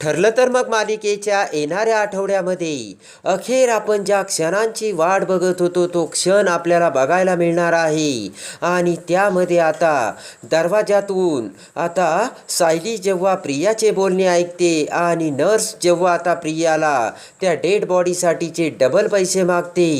ठरलं तर मग मालिकेच्या येणाऱ्या आठवड्यामध्ये. अखेर आपण ज्या क्षणांची वाट बघत होतो तो क्षण आपल्याला बघायला मिळणार आहे. आणि त्यामध्ये आता दरवाजातून आता सायली जेव्हा प्रियाचे बोलणे ऐकते आणि नर्स जेव्हा आता प्रियाला त्या डेड बॉडीसाठीचे डबल पैसे मागते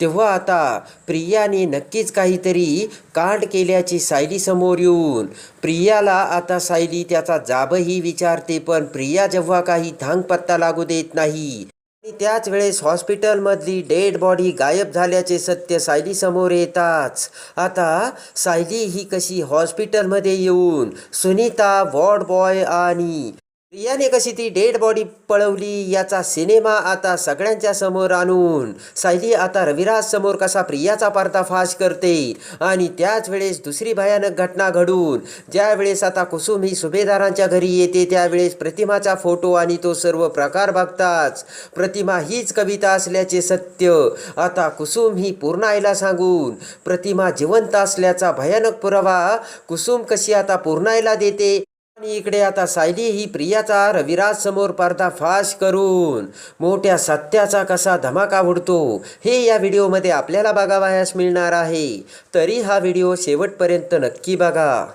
तेव्हा आता प्रियाने नक्कीच काहीतरी कांड केल्याची सायली समोर येऊन प्रियाला आता सायली त्याचा जाबही विचारते पण प्रिया जेव्हा काही धांगपत्ता लागू देत नाही आणि त्याच वेळेस हॉस्पिटलमधली डेड बॉडी गायब झाल्याचे सत्य सायली समोर येताच. आता सायली ही कशी हॉस्पिटलमध्ये येऊन सुनीता वॉर्ड बॉय आणि प्रियाने कशी ती डेड बॉडी पळवली याचा सिनेमा आता सगळ्यांच्या समोर आणून. सायली आता रविराज समोर कसा प्रियाचा पर्दाफाश करते आणि त्याच वेळेस दुसरी भयानक घटना घडून ज्यावेळेस आता कुसुम ही सुभेदारांच्या घरी येते त्यावेळेस प्रतिमाचा फोटो आणि तो सर्व प्रकार बघताच. प्रतिमा हीच कविता असल्याचे सत्य. आता कुसुम ही पूर्ण आईला सांगून प्रतिमा जिवंत असल्याचा भयानक पुरावा कुसुम कशी आता पूर्णायला देते? आणि इकडे आता सायली ही प्रियाचा रविराज समोर पर्दाफाश करून मोठ्या सत्याचा कसा धमाका उडतो हे या व्हिडिओमध्ये आपल्याला बघावयास मिळणार आहे. तरी हा व्हिडिओ शेवटपर्यंत नक्की बघा.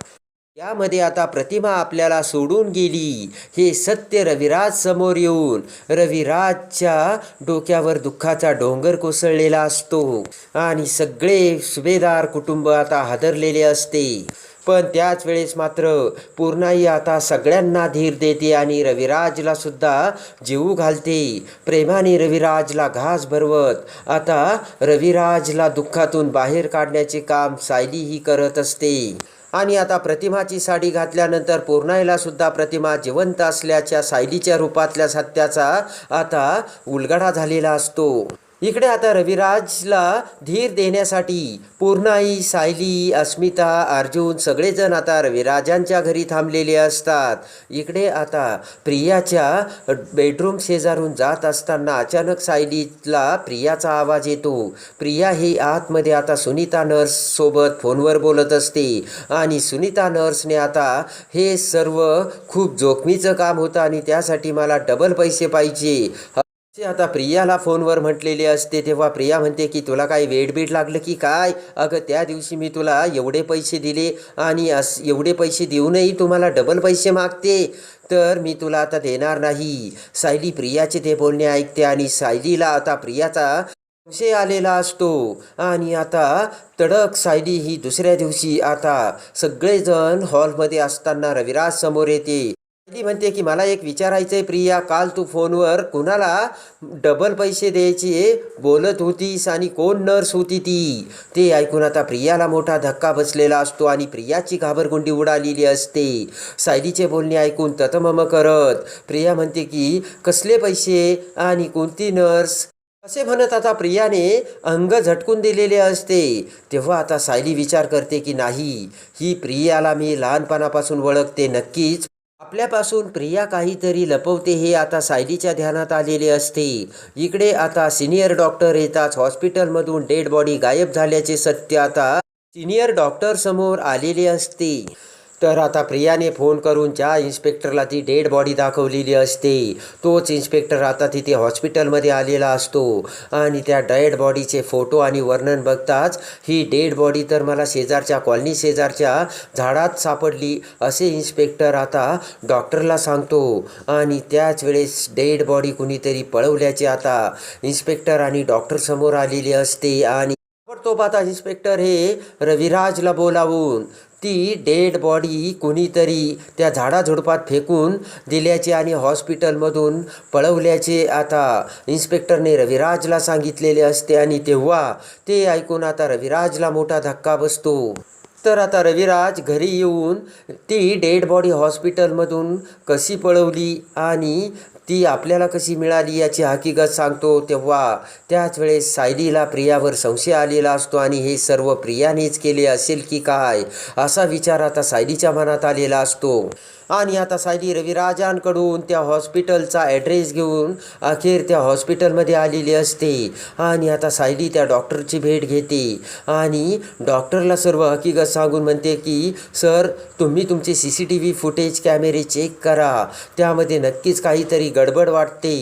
यामध्ये आता प्रतिमा आपल्याला सोडून गेली. हे सत्य रविराज समोर येऊन रविराजच्या डोक्यावर दुःखाचा डोंगर कोसळलेला असतो आणि सगळे सुभेदार कुटुंब आता हादरलेले असते. पण त्याच वेळेस मात्र पूर्णाई आता सगळ्यांना धीर देते आणि रविराजला सुद्धा जीव घालते. प्रेमाने रविराजला घास भरवत. आता रविराजला दुःखातून बाहेर काढण्याचे काम सायली ही करत असते. आणि आता प्रतिमाची साडी घातल्यानंतर पूर्णाईला सुद्धा प्रतिमा जिवंत असल्याच्या सायलीच्या रूपातल्या सत्याचा आता उलगडा झालेला असतो. इकडे आता रविराजला धीर देण्यासाठी पूर्णाई सायली अस्मिता अर्जुन सगळेजण आता रविराजांच्या घरी थांबलेले असतात. इकडे आता प्रियाच्या बेडरूम शेजारून जात असताना अचानक सायलीला प्रियाचा आवाज येतो. प्रिया ही आतमध्ये आता सुनीता नर्ससोबत फोनवर बोलत असते आणि सुनीता नर्सने आता हे सर्व खूप जोखमीचं काम होतं आणि त्यासाठी मला डबल पैसे पाहिजे. असे आता प्रियाला फोनवर म्हटलेले असते तेव्हा प्रिया म्हणते की तुला काही वेडबीड लागलं की काय? अगं त्या दिवशी मी तुला एवढे पैसे दिले आणि अस एवढे पैसे देऊनही तुम्हाला डबल पैसे मागते. तर मी तुला आता देणार नाही. सायली प्रियाचे ते बोलणे ऐकते आणि सायलीला आता प्रियाचा संशय आलेला असतो. आणि आता तडक सायली ही दुसऱ्या दिवशी आता सगळेजण हॉलमध्ये असताना रविराज समोर येते. ती म्हणते की मला एक विचारायचं आहे प्रिया काल तू फोनवर कुणाला डबल पैसे द्यायचे बोलत होतीस आणि कोण नर्स होती ती? ते ऐकून आता प्रियाला मोठा धक्का बसलेला असतो आणि प्रियाची घाबरगुंडी उडालेली असते. सायलीचे बोलणे ऐकून ततमम करत प्रिया म्हणते की कसले पैसे आणि कोणती नर्स असे म्हणत आता प्रियाने अंग झटकून दिलेले असते. तेव्हा आता सायली विचार करते की नाही ही प्रियाला मी लहानपणापासून ओळखते नक्कीच आपल्यापासून प्रिया काहीतरी लपवते हे आता सायलीच्या ध्यानात आलेले असते. इकडे आता सिनियर डॉक्टर येताच हॉस्पिटलमधून डेड बॉडी गायब झाल्याचे सत्य आता सिनियर डॉक्टर समोर आलेले असते. तर आता प्रियाने फोन करून ज्या इन्स्पेक्टरला ती डेड बॉडी दाखवलेली असते. तोच इन्स्पेक्टर आता तिथे हॉस्पिटलमध्ये आलेला असतो. आणि त्या डेड बॉडीचे फोटो आणि वर्णन बघताच ही डेड बॉडी तर मला शेजारच्या कॉलनी शेजारच्या झाडात सापडली असे इन्स्पेक्टर आता डॉक्टरला सांगतो. आणि त्याच वेळेस डेड बॉडी कुणीतरी पळवल्याचे आता इन्स्पेक्टर आणि डॉक्टर समोर आलेले असते. आणि ताबडतोब आता इन्स्पेक्टर हे रविराजला बोलावून ती डेड बॉडी कोणीतरी त्या झाडाझुडपात फेकून दिल्याचे आणि हॉस्पिटलमधून पळवल्याचे आता इन्स्पेक्टरने रविराजला सांगितलेले असते आणि तेव्हा ते ऐकून आता रविराजला मोठा धक्का बसतो. तर आता रविराज घरी येऊन ती डेड बॉडी हॉस्पिटलमधून कशी पळवली आणि ती आपल्याला कशी मिळाली याची हकीकत सांगतो. तेव्हा त्याच वेळेस सायलीला प्रियावर संशय आलेला असतो आणि हे सर्व प्रियानेच केले असेल की काय? असा विचार आता सायलीच्या मनात आलेला असतो. आणि आता सायली रविराजांकडून त्या हॉस्पिटलचा ॲड्रेस घेऊन अखेर त्या हॉस्पिटलमध्ये आलेली असते. आणि आता सायली त्या डॉक्टरची भेट घेते. आणि डॉक्टरला सर्व हकीकत सांगून म्हणते की सर तुम्ही तुमचे C C T V footage कॅमेरे चेक करा. त्यामध्ये नक्कीच काहीतरी गडबड वाटते.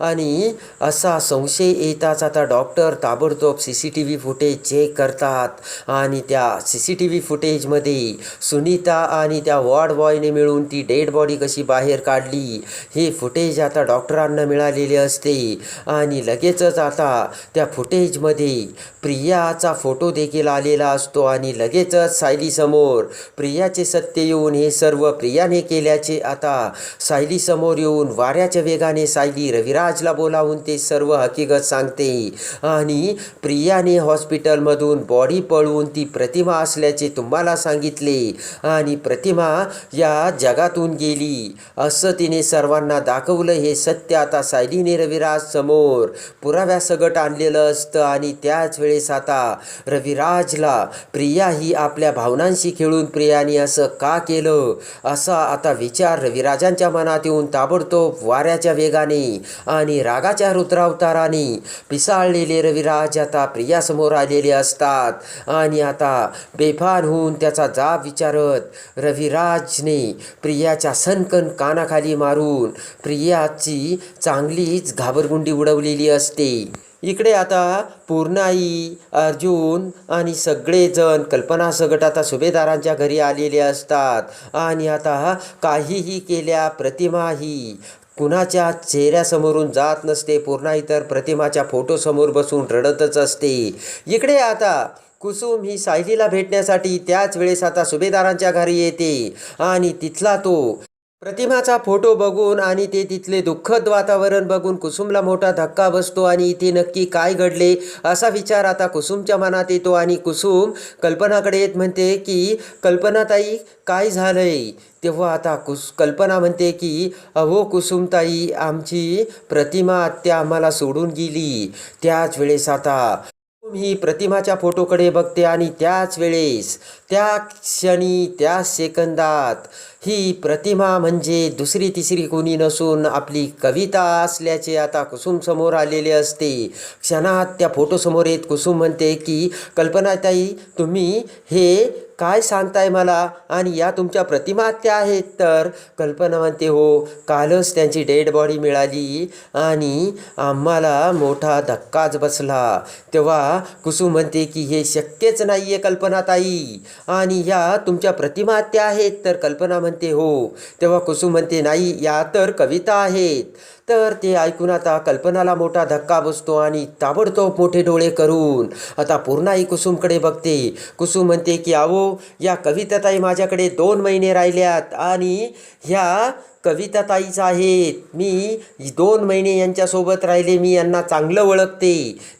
आणि असा संशय येताच आता डॉक्टर ताबडतोब C C T V footage check करतात. आणि त्या सी सी टी व्ही फुटेजमध्ये सुनीता आणि त्या वॉर्ड बॉयने मिळून ती डेड बॉडी कशी बाहेर काढली हे फुटेज आता डॉक्टरांना मिळालेले असते. आणि लगेचच आता त्या फुटेजमध्ये प्रियाचा फोटो देखील आलेला असतो आणि लगेचच सायलीसमोर प्रियाचे सत्य येऊन हे सर्व प्रियाने केल्याचे आता सायलीसमोर येऊन वाऱ्याच्या वेगाने सायली रविराजला बोलावून ते सर्व हकीकत सांगते. आणि प्रियाने हॉस्पिटलमधून बॉडी पळवून ती प्रतिमा असल्याचे तुम्हाला सांगितले. आणि प्रतिमा या जगातून गेली. असं तिने सर्वांना दाखवलं. हे सत्य आता सायलीने रविराज समोर पुराव्यासगट आणलेलं असतं आणि त्याच वेळेस आता रविराजला प्रिया ही आपल्या भावनांशी खेळून प्रियाने असं का केलं? असा आता विचार रविराजांच्या मनात येऊन ताबडतोब वाऱ्याच्या वेगाने आणि रागाच्या रुद्रावताराने पिसाळलेले रविराज आता प्रियासमोर आलेले असतात. आणि आता बेफान होऊन त्याचा जाब विचारत रविराजने प्रियाच्या सनकन कानाखाली मारून प्रियाची चांगलीच घाबरगुंडी उडवलेली असते. इकडे आता पूर्णाई अर्जुन आणि सगळेजण कल्पना सगट आता सुभेदारांच्या घरी आलेले असतात. आणि आता काहीही केल्या प्रतिमा ही कुणाच्या चेहऱ्यासमोरून जात नसते. पूर्णाई तर प्रतिमाच्या फोटोसमोर बसून रडतच असते. इकडे आता कुसुम ही सायलीला भेटण्यासाठी त्याच वेळेस आता सुभेदारांच्या घरी येते. आणि तिथला तो प्रतिमाचा फोटो बघून आणि ते तिथले दुःखद वातावरण बघून कुसुमला मोठा धक्का बसतो आणि इथे नक्की काय घडले असा विचार आता कुसुमच्या मनात येतो आणि कुसुम कल्पनाकडे येत म्हणते की कल्पनाताई काय झालंय? तेव्हा आता कुस कल्पना म्हणते की अहो कुसुमताई आमची प्रतिमा आत्या आम्हाला सोडून गेली. त्याच वेळेस आता ही प्रतिमाच्या फोटोकडे बघते आणि त्याच वेळेस त्या क्षणी त्या सेकंदात ही प्रतिमा म्हणजे दुसरी तिसरी कोणी नसून आपली कविता असल्याचे आता कुसुम समोर आलेले असते. क्षणात त्या फोटोसमोर येत कुसुम म्हणते की कल्पनाताई तुम्ही हे काय सांगताय मला? आणि या तुमच्या प्रतिमा त्या आहेत तर? कल्पना म्हणते हो कालच त्यांची डेड बॉडी मिळाली आणि आम्हाला मोठा धक्काच बसला. तेव्हा कुसुम म्हणते की हे शक्यच नाही आहे कल्पनाताई आणि या तुमच्या प्रतिमा त्या आहेत. तर कल्पना म्हणते हो. तेव्हा कुसुम म्हणते नाही या तर कविता आहेत. तर ते ऐकून आता कल्पनाला मोठा धक्का बसतो आणि ताबडतोब मोठे डोळे करून आता पूर्णाई कुसुमकडे बघते. कुसुम म्हणते की अहो या कविताताई माझ्याकडे दोन महिने राहिल्यात आणि ह्या कविताताईच आहेत. मी दोन महिने यांच्यासोबत राहिले. मी यांना चांगलं ओळखते.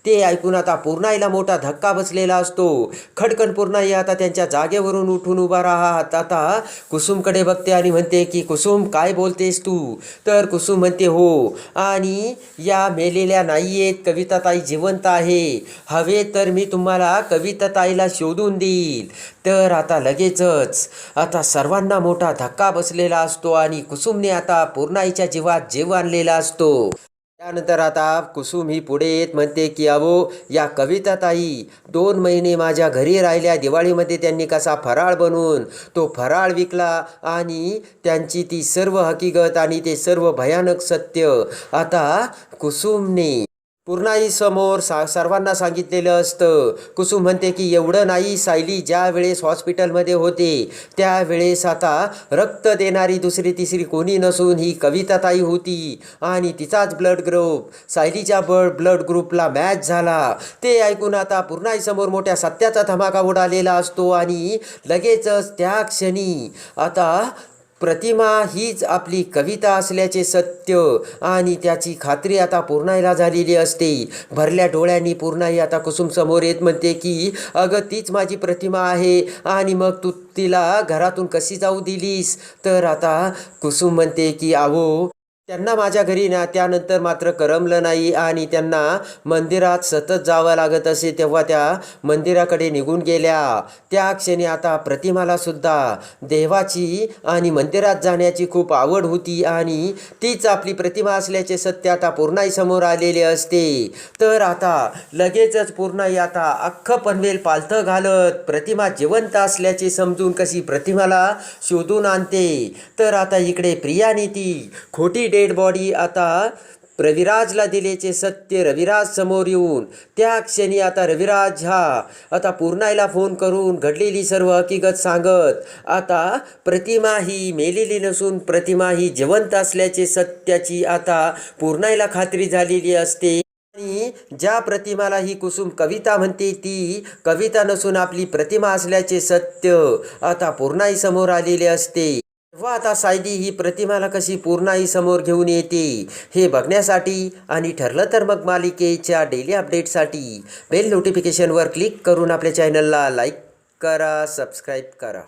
ते ऐकून आता पूर्णाईला मोठा धक्का बसलेला असतो. खडकन पूर्णाई आता त्यांच्या जागेवरून उठून उभा राहत. आता कुसुमकडे बघते आणि म्हणते की कुसुम काय बोलतेस तू? तर कुसुम म्हणते हो आणि या मेलेल्या नाही आहेत कविताताई जिवंत आहे. हवे तर मी तुम्हाला कविताताईला शोधून देईल. तर आता लगेचच आता सर्वांना मोठा धक्का बसलेला असतो आणि कुसुम कुसुमने आता पूर्णाईच्या जीवात जीव आणलेला असतो. त्यानंतर आता कुसुम ही पुढे येत म्हणते की अहो या कविता ताई दोन महिने माझ्या घरी राहिल्या. दिवाळीमध्ये त्यांनी कसा फराळ बनवून तो फराळ विकला आणि त्यांची ती सर्व हकीकत आणि ते सर्व भयानक सत्य आता कुसुमने पूर्णाई समोर सा सर्वांना सांगितलेलं असतं. कुसुम म्हणते की एवढं नाही सायली ज्या वेळेस हॉस्पिटलमध्ये होते त्यावेळेस आता रक्त देणारी दुसरी तिसरी कोणी नसून ही कविताताई होती आणि तिचाच ब्लड ग्रुप सायलीच्या ब ब्लड ग्रुपला मॅच झाला. ते ऐकून आता पूर्णाईसमोर मोठ्या सत्याचा धमाका उडालेला असतो आणि लगेचच त्या क्षणी आता प्रतिमा हीच आपली कविता असल्याचे सत्य आणि त्याची खात्री आता पूर्णाईला झालेली असते. भरल्या डोळ्यांनी पूर्णाई आता कुसुम समोर येत म्हणते की अगं तीच माझी प्रतिमा आहे आणि मग तू तिला घरातून कशी जाऊ दिलीस? तर आता कुसुम म्हणते की आवो त्यांना माझ्या घरी ना त्यानंतर मात्र करमलं नाही आणि त्यांना मंदिरात सतत जावं लागत असे तेव्हा त्या मंदिराकडे निघून गेल्या. त्या क्षणी आता प्रतिमाला सुद्धा देवाची आणि मंदिरात जाण्याची खूप आवड होती आणि तीच आपली प्रतिमा असल्याचे सत्य आता पूर्णाई समोर आलेले असते. तर आता लगेचच पूर्णाई आता अख्खं पनवेल पालथं घालत प्रतिमा जिवंत असल्याचे समजून कशी प्रतिमाला शोधून आणते? तर आता इकडे प्रियाने ती खोटी डेड बॉडी आता रविराजला दिल्याचे सत्य रविराज समोर येऊन त्या क्षणी आता रविराज हा आता पूर्णाईला फोन करून घडलेली सर्व हकीकत सांगत आता प्रतिमा ही मेलेली नसून प्रतिमा ही जिवंत असल्याचे सत्याची आता पूर्णाईला खात्री झालेली असते. आणि ज्या प्रतिमाला ही कुसुम कविता म्हणते ती कविता नसून आपली प्रतिमा असल्याचे सत्य आता पूर्णाई समोर आलेले असते. व आता सायदी ही प्रतिमाला कशी पूर्णाई समोर घेऊन येते? हे बघण्यासाठी आणि ठरलं तर मग मालिकेच्या डेली अपडेटसाठी बेल नोटिफिकेशनवर क्लिक करून आपल्या चॅनलला लाईक करा सबस्क्राईब करा.